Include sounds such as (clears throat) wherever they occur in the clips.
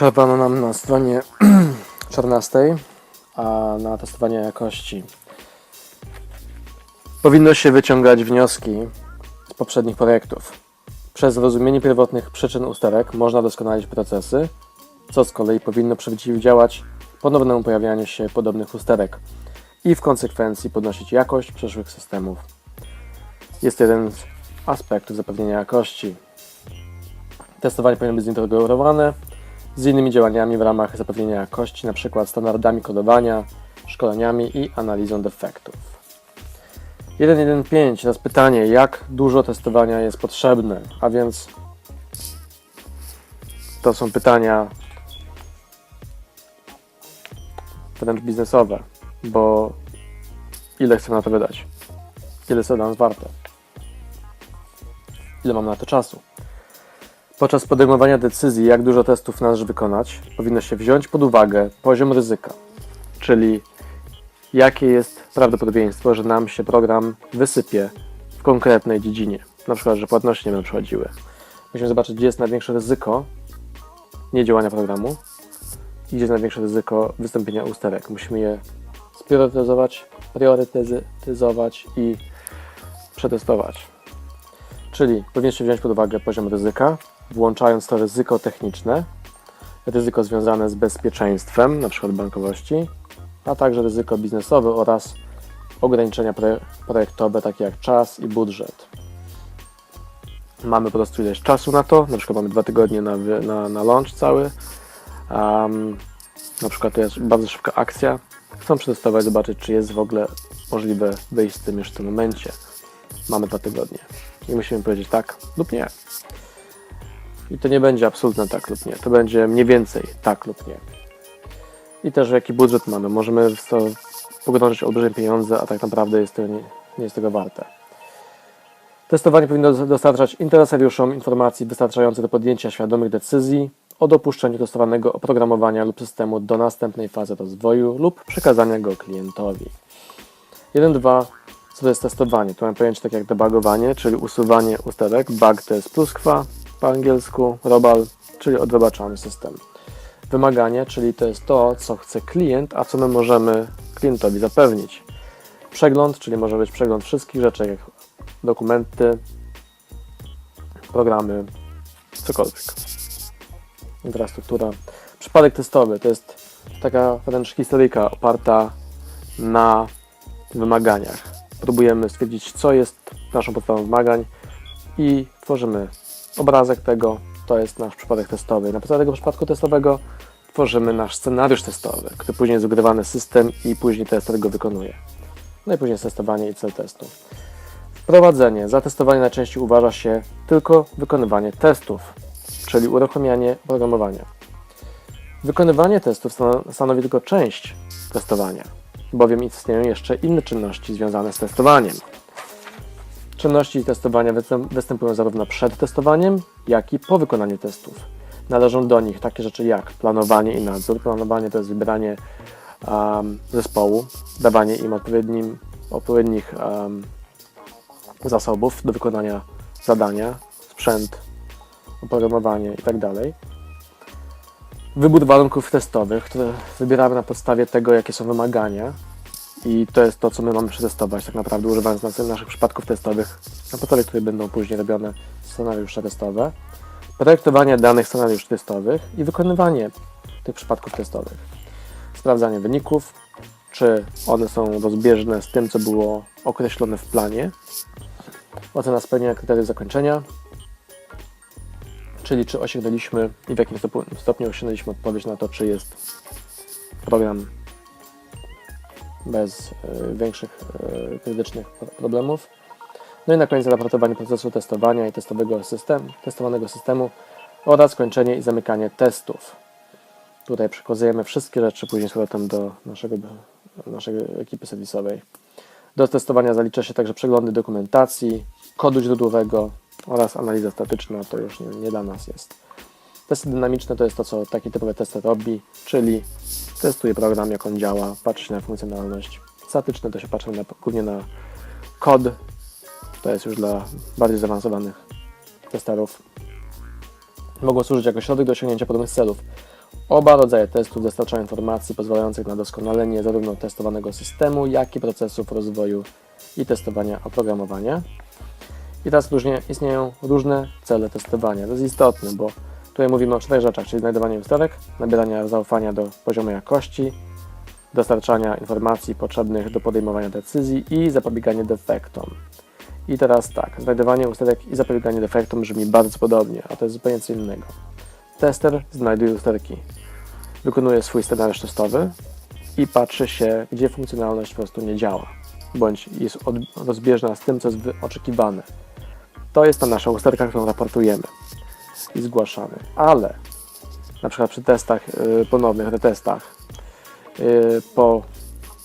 Przerwano nam na stronie (clears throat) 14, a na testowanie jakości powinno się wyciągać wnioski z poprzednich projektów. Przez zrozumienie pierwotnych przyczyn usterek można doskonalić procesy, co z kolei powinno przeciwdziałać ponownemu pojawianiu się podobnych usterek i w konsekwencji podnosić jakość przyszłych systemów. Jest jeden z aspektów zapewnienia jakości. Testowanie powinno być zintegrowane z innymi działaniami w ramach zapewnienia jakości, np. standardami kodowania, szkoleniami i analizą defektów. 1.1.5 teraz pytanie, jak dużo testowania jest potrzebne, a więc to są pytania wręcz biznesowe, bo ile chcę na to wydać? Ile jest dla nas warte? Ile mam na to czasu? Podczas podejmowania decyzji, jak dużo testów należy wykonać, powinno się wziąć pod uwagę poziom ryzyka, czyli jakie jest prawdopodobieństwo, że nam się program wysypie w konkretnej dziedzinie. Na przykład, że płatności nie będą przychodziły. Musimy zobaczyć, gdzie jest największe ryzyko niedziałania programu i gdzie jest największe ryzyko wystąpienia usterek. Musimy je spriorytetyzować, priorytetyzować i przetestować. Czyli powinniście wziąć pod uwagę poziom ryzyka, włączając to ryzyko techniczne, ryzyko związane z bezpieczeństwem, np. bankowości, a także ryzyko biznesowe oraz ograniczenia proje- projektowe, takie jak czas i budżet. Mamy po prostu ileś czasu na to, na przykład mamy dwa tygodnie na, na, na launch cały. Um, na przykład to jest bardzo szybka akcja. Chcą przetestować, zobaczyć, czy jest w ogóle możliwe wyjść z tym już w tym momencie. Mamy dwa tygodnie i musimy powiedzieć tak lub nie. I to nie będzie absolutne tak lub nie, to będzie mniej więcej tak lub nie. I też jaki budżet mamy. Możemy w to pogrążyć olbrzymie pieniądze, a tak naprawdę jest to nie, nie jest tego warte. Testowanie powinno dostarczać interesariuszom informacji wystarczających do podjęcia świadomych decyzji o dopuszczeniu testowanego oprogramowania lub systemu do następnej fazy rozwoju lub przekazania go klientowi. 1.2 co to jest testowanie? Tu mam pojęcie tak jak debugowanie, czyli usuwanie usterek. Bug to jest pluskwa po angielsku, robal, czyli odrobaczony system. Wymaganie, czyli to jest to, co chce klient, a co my możemy klientowi zapewnić. Przegląd, czyli może być przegląd wszystkich rzeczy, jak dokumenty, programy, cokolwiek. Infrastruktura. Przypadek testowy to jest taka wręcz historyjka oparta na wymaganiach. Próbujemy stwierdzić, co jest naszą podstawą wymagań i tworzymy obrazek tego. To jest nasz przypadek testowy. Na podstawie tego przypadku testowego tworzymy nasz scenariusz testowy, który później jest ugrywany system i później tester go wykonuje. No i później jest testowanie i cel testu. Wprowadzenie. Za testowanie najczęściej uważa się tylko wykonywanie testów, czyli uruchamianie oprogramowania. Wykonywanie testów stano- stanowi tylko część testowania, bowiem istnieją jeszcze inne czynności związane z testowaniem. Czynności testowania występ- występują zarówno przed testowaniem, jak i po wykonaniu testów. Należą do nich takie rzeczy jak planowanie i nadzór. Planowanie to jest wybieranie um, zespołu, dawanie im odpowiednim, odpowiednich um, zasobów do wykonania zadania, sprzęt, oprogramowanie itd. Wybór warunków testowych, które wybieramy na podstawie tego, jakie są wymagania i to jest to, co my mamy przetestować tak naprawdę, używając nas- naszych przypadków testowych, na podstawie których będą później robione scenariusze testowe, projektowanie danych scenariuszy testowych i wykonywanie tych przypadków testowych. Sprawdzanie wyników, czy one są rozbieżne z tym, co było określone w planie, ocena spełnienia kryteriów zakończenia, czyli czy osiągnęliśmy i w jakim stopniu osiągnęliśmy odpowiedź na to, czy jest program bez y, większych y, krytycznych pro- problemów. No i na koniec raportowanie procesu testowania i testowego systemu, testowanego systemu oraz kończenie i zamykanie testów. Tutaj przekazujemy wszystkie rzeczy później z powrotem do naszego, naszej ekipy serwisowej. Do testowania zalicza się także przeglądy dokumentacji, kodu źródłowego oraz analiza statyczna, to już nie, nie dla nas jest. Testy dynamiczne to jest to, co taki typowy tester robi, czyli testuje program, jak on działa, patrzy się na funkcjonalność. Statyczne to się patrzy na, głównie na kod, to jest już dla bardziej zaawansowanych testerów. Mogą służyć jako środek do osiągnięcia podobnych celów Oba rodzaje testów dostarczają informacji pozwalających na doskonalenie zarówno testowanego systemu, jak i procesów rozwoju i testowania oprogramowania. I teraz różnie, istnieją różne cele testowania. To jest istotne, bo tutaj mówimy o czterech rzeczach, czyli znajdowanie usterek, nabierania zaufania do poziomu jakości, dostarczania informacji potrzebnych do podejmowania decyzji i zapobieganie defektom. I teraz tak, znajdowanie usterek i zapobieganie defektom brzmi bardzo podobnie, a to jest zupełnie co innego. Tester znajduje usterki, wykonuje swój scenariusz testowy i patrzy się, gdzie funkcjonalność po prostu nie działa, bądź jest rozbieżna z tym, co jest oczekiwane. To jest ta nasza usterka, którą raportujemy i zgłaszamy. Ale na przykład przy testach y, ponownych, retestach, y, po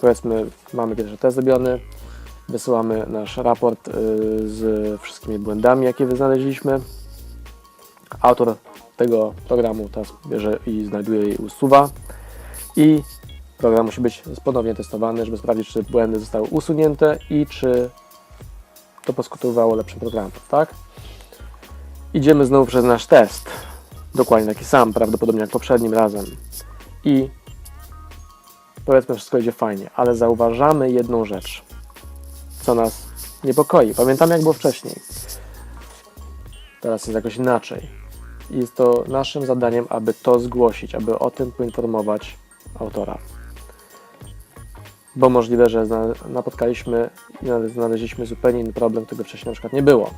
powiedzmy mamy pierwszy test zrobiony, wysyłamy nasz raport y, z wszystkimi błędami, jakie znaleźliśmy. Autor tego programu teraz bierze i znajduje i usuwa. I program musi być ponownie testowany, żeby sprawdzić, czy błędy zostały usunięte i czy to poskutkowało lepszym programem, tak? Idziemy znowu przez nasz test. Dokładnie taki sam, prawdopodobnie jak poprzednim razem. I powiedzmy, wszystko idzie fajnie, ale zauważamy jedną rzecz, co nas niepokoi. Pamiętamy, jak było wcześniej. Teraz jest jakoś inaczej. I jest to naszym zadaniem, aby to zgłosić, aby o tym poinformować autora. Bo możliwe, że napotkaliśmy i znale- znaleźliśmy zupełnie inny problem, którego wcześniej na przykład nie było.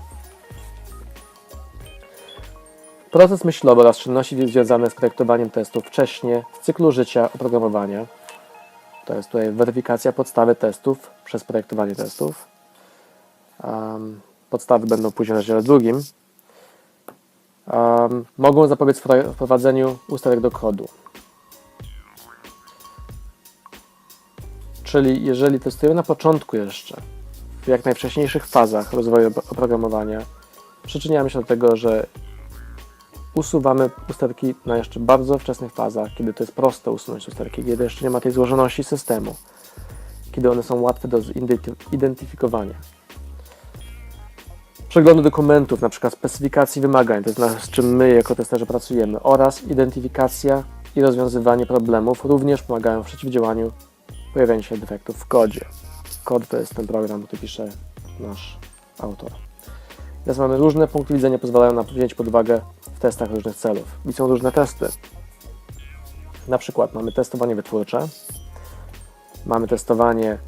Proces myślowy oraz czynności związane z projektowaniem testów wcześniej w cyklu życia oprogramowania. To jest tutaj weryfikacja podstawy testów przez projektowanie testów. Um, podstawy będą później w rozdziale drugim. Um, mogą zapobiec wpro- wprowadzeniu usterek do kodu. Czyli jeżeli testujemy na początku jeszcze, w jak najwcześniejszych fazach rozwoju op- oprogramowania, przyczyniamy się do tego, że usuwamy usterki na jeszcze bardzo wczesnych fazach, kiedy to jest proste usunąć usterki, kiedy jeszcze nie ma tej złożoności systemu, kiedy one są łatwe do zidenty- identyfikowania. Przeglądu dokumentów, przykład specyfikacji wymagań, to jest z czym my jako testerzy pracujemy, oraz identyfikacja i rozwiązywanie problemów również pomagają w przeciwdziałaniu pojawianiu się defektów w kodzie. Kod to jest ten program, który pisze nasz autor. Teraz mamy różne punkty widzenia, pozwalają nam wziąć pod uwagę w testach różnych celów. I są różne testy. Na przykład mamy testowanie wytwórcze, mamy testowanie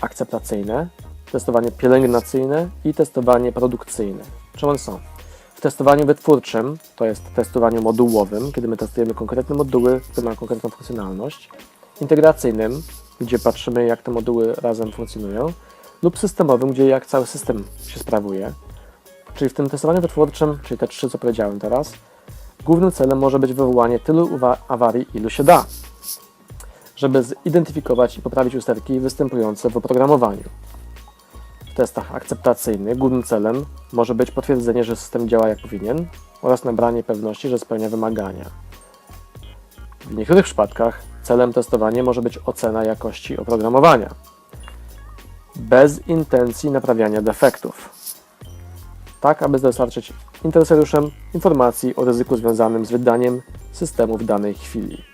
akceptacyjne, testowanie pielęgnacyjne i testowanie produkcyjne. Czym one są? W testowaniu wytwórczym, to jest testowaniu modułowym, kiedy my testujemy konkretne moduły, które mają konkretną funkcjonalność, integracyjnym, gdzie patrzymy jak te moduły razem funkcjonują, lub systemowym, gdzie jak cały system się sprawuje. Czyli w tym testowaniu wytwórczym, czyli te trzy, co powiedziałem teraz, głównym celem może być wywołanie tylu awarii, ilu się da, żeby zidentyfikować i poprawić usterki występujące w oprogramowaniu. W testach akceptacyjnych głównym celem może być potwierdzenie, że system działa jak powinien oraz nabranie pewności, że spełnia wymagania. W niektórych przypadkach celem testowania może być ocena jakości oprogramowania, bez intencji naprawiania defektów, tak aby dostarczyć interesariuszom informacji o ryzyku związanym z wydaniem systemu w danej chwili.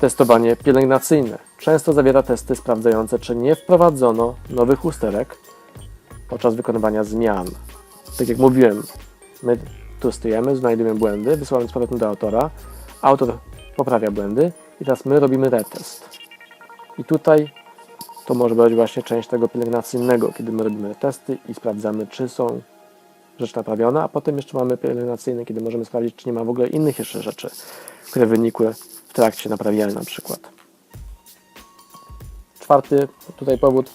Testowanie pielęgnacyjne często zawiera testy sprawdzające, czy nie wprowadzono nowych usterek podczas wykonywania zmian. Tak jak mówiłem, my testujemy, znajdujemy błędy, wysyłamy z powrotem do autora, autor poprawia błędy i teraz my robimy retest. I tutaj to może być właśnie część tego pielęgnacyjnego, kiedy my robimy testy i sprawdzamy, czy są rzeczy naprawione, a potem jeszcze mamy pielęgnacyjny, kiedy możemy sprawdzić, czy nie ma w ogóle innych jeszcze rzeczy, które wynikły w trakcie naprawiania na przykład. Czwarty tutaj powód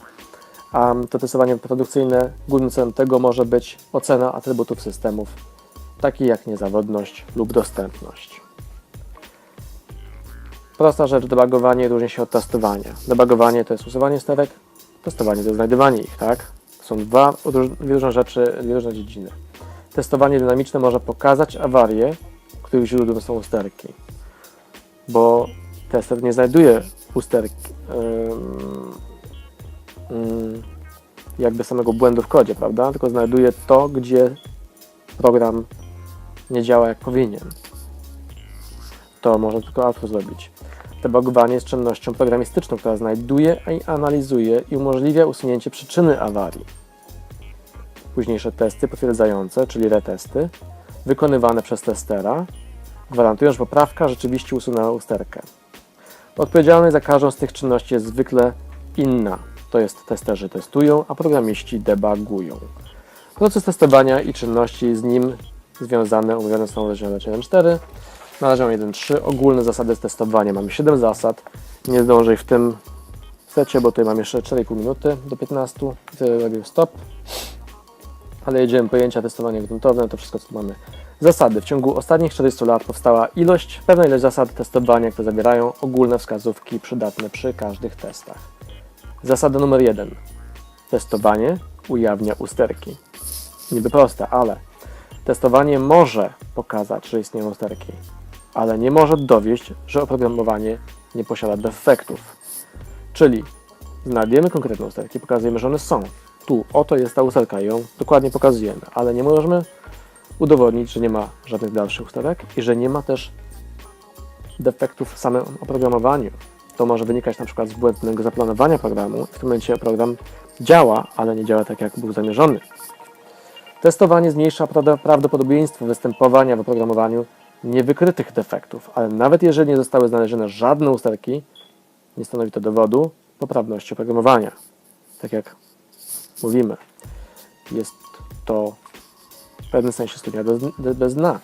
um, to testowanie produkcyjne. Głównym celem tego może być ocena atrybutów systemów, takich jak niezawodność lub dostępność. Prosta rzecz, debugowanie różni się od testowania. Debugowanie to jest usuwanie sterek, testowanie to znajdywanie ich, tak? Są dwa, różne rzeczy, dwie różne dziedziny. Testowanie dynamiczne może pokazać awarie, których źródłem są usterki, bo tester nie znajduje usterki, ym, jakby samego błędu w kodzie, prawda? Tylko znajduje to, gdzie program nie działa jak powinien. To może tylko autor zrobić. Debugowanie jest czynnością programistyczną, która znajduje i analizuje i umożliwia usunięcie przyczyny awarii. Późniejsze testy potwierdzające, czyli retesty, wykonywane przez testera, gwarantują, że poprawka rzeczywiście usunęła usterkę. Odpowiedzialność za każdą z tych czynności jest zwykle inna, to jest testerzy testują, a programiści debugują. Proces testowania i czynności z nim związane omówione są w rozdziale 1.4, na poziomie 1.3 ogólne zasady testowania. Mamy 7 zasad. Nie zdążę w tym secie, bo tutaj mam jeszcze 4,5 minuty do 15. Wtedy robię stop. Ale jedziemy pojęcia testowania gruntowne, to wszystko co mamy. Zasady. W ciągu ostatnich 400 lat powstała ilość, pewna ilość zasad testowania, które zawierają ogólne wskazówki przydatne przy każdych testach. Zasada numer 1. Testowanie ujawnia usterki. Niby proste, ale testowanie może pokazać, że istnieją usterki, ale nie może dowieść, że oprogramowanie nie posiada defektów. Czyli znajdziemy konkretne usterki, pokazujemy, że one są. Tu, oto jest ta usterka, ją dokładnie pokazujemy, ale nie możemy udowodnić, że nie ma żadnych dalszych usterek i że nie ma też defektów w samym oprogramowaniu. To może wynikać na przykład z błędnego zaplanowania programu. W tym momencie program działa, ale nie działa tak, jak był zamierzony. Testowanie zmniejsza prawdopodobieństwo występowania w oprogramowaniu niewykrytych defektów, ale nawet jeżeli nie zostały znalezione żadne usterki, nie stanowi to dowodu poprawności oprogramowania. Tak jak mówimy, jest to w pewnym sensie studnia bez, bez dna.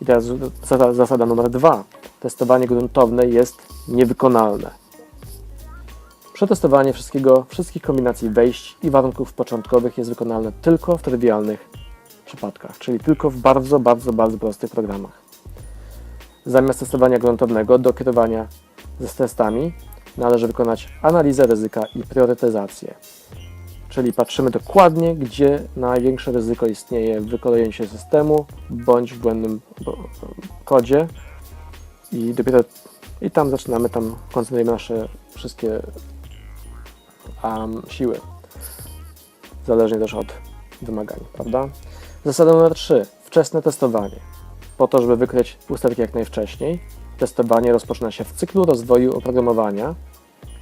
I teraz zasada, numer dwa. Testowanie gruntowne jest niewykonalne. Przetestowanie wszystkiego, wszystkich kombinacji wejść i warunków początkowych jest wykonalne tylko w trywialnych przypadkach, czyli tylko w bardzo, bardzo, bardzo prostych programach. Zamiast testowania gruntownego do kierowania ze testami należy wykonać analizę ryzyka i priorytetyzację. Czyli patrzymy dokładnie, gdzie największe ryzyko istnieje w wykolejeniu się systemu bądź w błędnym kodzie i dopiero i tam zaczynamy, tam koncentrujemy nasze wszystkie um, siły. Zależnie też od wymagań, prawda? Zasada numer 3. Wczesne testowanie. Po to, żeby wykryć usterki jak najwcześniej, testowanie rozpoczyna się w cyklu rozwoju oprogramowania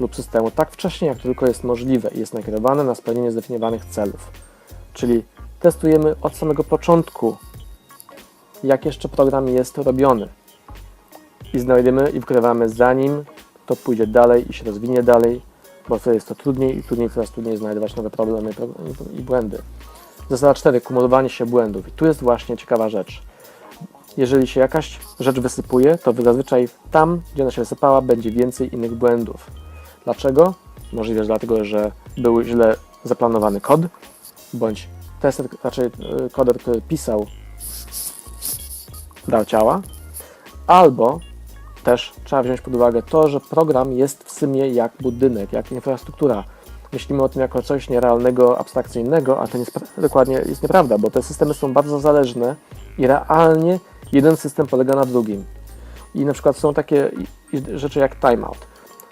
lub systemu tak wcześnie, jak tylko jest możliwe i jest nakierowane na spełnienie zdefiniowanych celów. Czyli testujemy od samego początku, jak jeszcze program jest robiony. I znajdujemy i wykrywamy zanim to pójdzie dalej i się rozwinie dalej, bo wtedy jest to trudniej i trudniej, coraz trudniej znajdować nowe problemy i pro- i błędy. Zasada 4. Kumulowanie się błędów. I tu jest właśnie ciekawa rzecz. Jeżeli się jakaś rzecz wysypuje, to zazwyczaj tam, gdzie ona się wysypała, będzie więcej innych błędów. Dlaczego? Możliwe, że dlatego, że był źle zaplanowany kod, bądź tester, raczej y, koder, który pisał, dał ciała, albo też trzeba wziąć pod uwagę to, że program jest w sumie jak budynek, jak infrastruktura. Myślimy o tym jako coś nierealnego, abstrakcyjnego, a to jest, dokładnie jest nieprawda, bo te systemy są bardzo zależne i realnie jeden system polega na drugim. I na przykład są takie rzeczy jak timeout,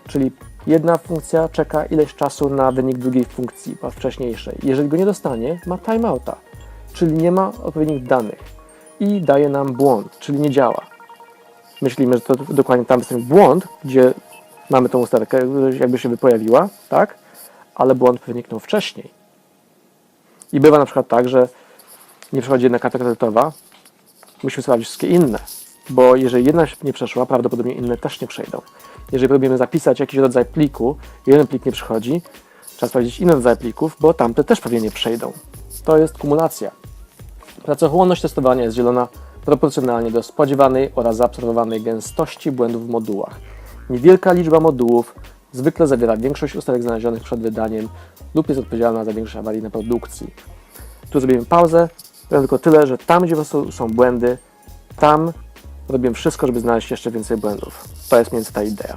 czyli jedna funkcja czeka ileś czasu na wynik drugiej funkcji, wcześniejszej. Jeżeli go nie dostanie, ma timeouta, czyli nie ma odpowiednich danych i daje nam błąd, czyli nie działa. Myślimy, że to dokładnie tam jest ten błąd, gdzie mamy tą usterkę, jakby się pojawiła, tak? Ale błąd wyniknął wcześniej. I bywa na przykład tak, że nie przychodzi jedna karta kredytowa, musimy sprawdzić wszystkie inne, bo jeżeli jedna nie przeszła, prawdopodobnie inne też nie przejdą. Jeżeli próbujemy zapisać jakiś rodzaj pliku, jeden plik nie przychodzi, trzeba sprawdzić inny rodzaj plików, bo tamte też pewnie nie przejdą. To jest kumulacja. Pracochłonność testowania jest dzielona proporcjonalnie do spodziewanej oraz zaobserwowanej gęstości błędów w modułach. Niewielka liczba modułów zwykle zawiera większość usterek znalezionych przed wydaniem lub jest odpowiedzialna za większość awarii na produkcji. Tu zrobimy pauzę. Powiem tylko tyle, że tam, gdzie po prostu są błędy, tam robię wszystko, żeby znaleźć jeszcze więcej błędów. To jest mniej więcej ta idea.